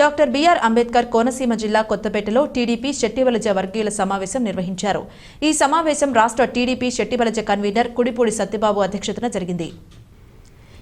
Doctor BR Ambedkar Konaseema జిల్లా కొత్తపేటలో TDP శెట్టివలజ వర్గీయుల సమావేశం నిర్వహించారు. ఈ సమావేశం రాష్ట్ర టీడీపీ శెట్టివలజ కన్వీనర్ కుడిపూడి సత్యబాబు అధ్యక్షతన జరిగింది.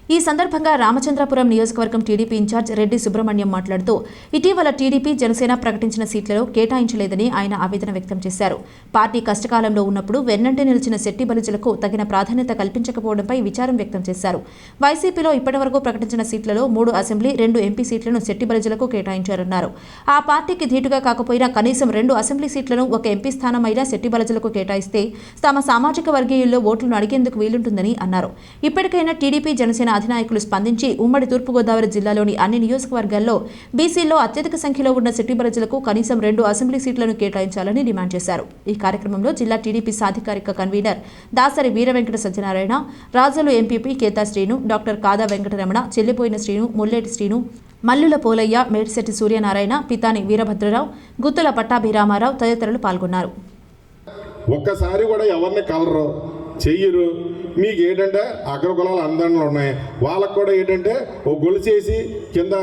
ఈ సందర్భంగా రామచంద్రపురం నియోజకవర్గం టీడీపీ ఇన్ఛార్జ్ రెడ్డి సుబ్రహ్మణ్యం మాట్లాడుతూ ఇటీవల టీడీపీ జనసేన ప్రకటించిన సీట్లలో కేటాయించలేదని ఆయన ఆవేదన వ్యక్తం చేశారు. పార్టీ కష్టకాలంలో ఉన్నప్పుడు వెన్నంటి నిలిచిన శెట్టి బలిజలకు తగిన ప్రాధాన్యత కల్పించకపోవడంపై విచారం వ్యక్తం చేశారు. వైసీపీలో ఇప్పటివరకు ప్రకటించిన సీట్లలో మూడు అసెంబ్లీ రెండు ఎంపీ సీట్లను శెట్టి బలిజలకు కేటాయించారన్నారు. ఆ పార్టీకి ధీటుగా కాకపోయినా కనీసం రెండు అసెంబ్లీ సీట్లను ఒక ఎంపీ స్థానం అయినా శెట్టి బలిజలకు కేటాయిస్తే తమ సామాజిక వర్గీయుల్లో ఓట్లను అడిగేందుకు వీలుంటుందని అన్నారు. ఇప్పటికైనా టీడీపీ జనసేన అధినాయకులు స్పందించి ఉమ్మడి తూర్పుగోదావరి జిల్లాలోని అన్ని నియోజకవర్గాల్లో బీసీల్లో అత్యధిక సంఖ్యలో ఉన్న సిటీ ప్రజలకు కనీసం రెండు అసెంబ్లీ సీట్లను కేటాయించాలని డిమాండ్ చేశారు. ఈ కార్యక్రమంలో జిల్లా టీడీపీ సాధికారిక కన్వీనర్ దాసరి వీరవెంకట సత్యనారాయణ రాజులు ఎంపీపీ కేతా శ్రీను డాక్టర్ కాదా వెంకటరమణ చెల్లిపోయిన శ్రీను ముల్లేటి శ్రీను మల్లుల పోలయ్య మేడిశెట్టి సూర్యనారాయణ పితాని వీరభద్రరావు గుత్తుల పట్టాభిరామారావు తదితరులు పాల్గొన్నారు. ఒక్కసారి కూడా ఎవరిని కలరు చెయ్యరు. మీకు ఏంటంటే అగ్ర కులాలు ఉన్నాయి. వాళ్ళకు కూడా ఏంటంటే ఓ గొలుసేసి కింద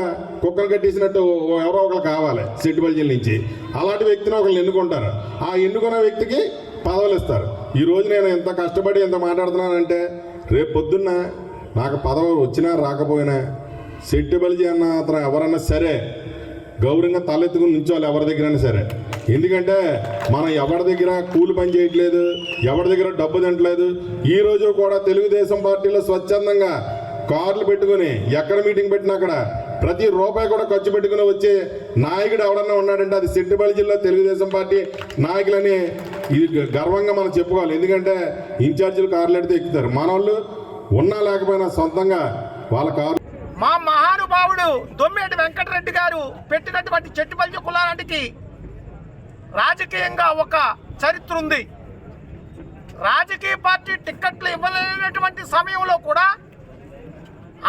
కుక్కలు కట్టేసినట్టు ఎవరో ఒకరు కావాలి సెట్టుబల్జీల నుంచి. అలాంటి వ్యక్తిని ఒకళ్ళు ఎన్నుకుంటారు. ఆ ఎన్నుకున్న వ్యక్తికి పదవులు ఇస్తారు. ఈ రోజు నేను ఎంత కష్టపడి ఎంత మాట్లాడుతున్నానంటే రేపు పొద్దున్న నాకు పదవి వచ్చినా రాకపోయినా సెట్టుబల్జీ అన్న అతను ఎవరన్నా సరే గౌరవంగా తలెత్తుకుని నుంచోవాలి ఎవరి దగ్గరైనా సరే. ఎందుకంటే మనం ఎవరి దగ్గర కూలి పని చేయట్లేదు ఎవరి దగ్గర డబ్బు తింటలేదు ఈ రోజు కూడా తెలుగుదేశం పార్టీలో స్వచ్ఛందంగా కార్లు పెట్టుకుని ఎక్కడ మీటింగ్ పెట్టినా అక్కడ ప్రతి రూపాయి కూడా ఖర్చు పెట్టుకుని వచ్చే నాయకుడు ఎవడన్నా ఉన్నాడంటే అది సిట్టిపల్లి జిల్లా తెలుగుదేశం పార్టీ నాయకులని ఇది గర్వంగా మనం చెప్పుకోవాలి. ఎందుకంటే ఇన్ఛార్జీలు కార్లు ఎడితే ఎక్కుతారు. మన వాళ్ళు ఉన్నా లేకపోయినా సొంతంగా వాళ్ళ కారు మా మహానుభావుడు దొమ్మేటి వెంకటరెడ్డి గారు పెట్టినటువంటి చెట్టుపల్లి కులానికి రాజకీయంగా ఒక చరిత్ర ఉంది. రాజకీయ పార్టీ టిక్కెట్లు ఇవ్వలేనటువంటి సమయంలో కూడా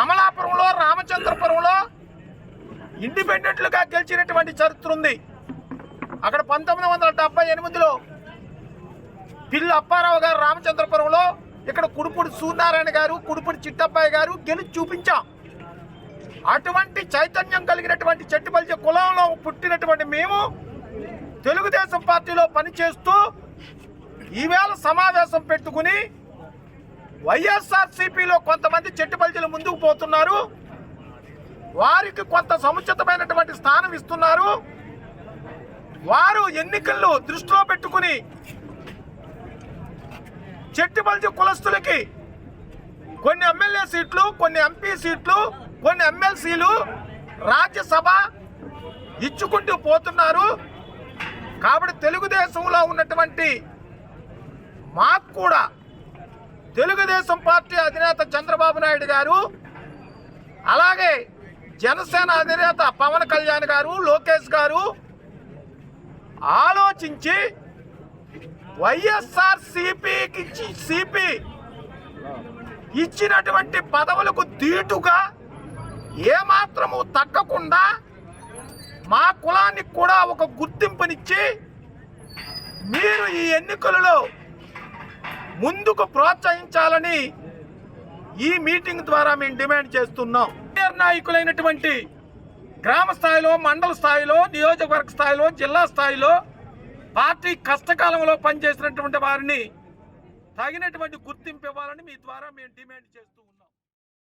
అమలాపురంలో రామచంద్రపురంలో ఇండిపెండెంట్లుగా గెలిచినటువంటి చరిత్ర ఉంది. అక్కడ పంతొమ్మిది వందల డెబ్బై ఎనిమిదిలో పిల్లి అప్పారావు గారు రామచంద్రపురంలో ఇక్కడ కుడుపుడి సూర్యనారాయణ గారు కుడుపుడి చిట్టబ్బాయి గారు గెలిచి చూపించాం. అటువంటి చైతన్యం కలిగినటువంటి చెట్టుపల్లి కులంలో పుట్టినటువంటి మేము తెలుగుదేశం పార్టీలో పనిచేస్తూ ఈవేళ సమావేశం పెట్టుకుని వైఎస్ఆర్ సిపిలో కొంతమంది చెట్టుపల్లిలు ముందుకు పోతున్నారు. వారికి కొంత సముచితమైనటువంటి స్థానం ఇస్తున్నారు. వారు ఎన్నికలను దృష్టిలో పెట్టుకుని చెట్టుపల్లి కులస్తులకి కొన్ని ఎమ్మెల్యే సీట్లు కొన్ని ఎంపీ సీట్లు కొన్ని ఎమ్మెల్సీలు రాజ్యసభ ఇచ్చుకుంటూ పోతున్నారు. కాబట్టి తెలుగుదేశంలో ఉన్నటువంటి మాకు కూడా తెలుగుదేశం పార్టీ అధినేత చంద్రబాబు నాయుడు గారు అలాగే జనసేన అధినేత పవన్ కళ్యాణ్ గారు లోకేష్ గారు ఆలోచించి వైఎస్ఆర్ సిపికి సిపి ఇచ్చినటువంటి పదవులకు దీటుగా ఏమాత్రము తగ్గకుండా మా కులానికి కూడా ఒక గుర్తింపునిచ్చి మీరు ఈ ఎన్నికలలో ముందుకు ప్రోత్సహించాలని ఈ మీటింగ్ ద్వారా మేము డిమాండ్ చేస్తున్నాం. సీనియర్ నాయకులైనటువంటి గ్రామ స్థాయిలో మండల స్థాయిలో నియోజకవర్గ స్థాయిలో జిల్లా స్థాయిలో పార్టీ కష్టకాలంలో పనిచేసినటువంటి వారిని తగినటువంటి గుర్తింపు ఇవ్వాలని మీ ద్వారా మేము డిమాండ్ చేస్తున్నాం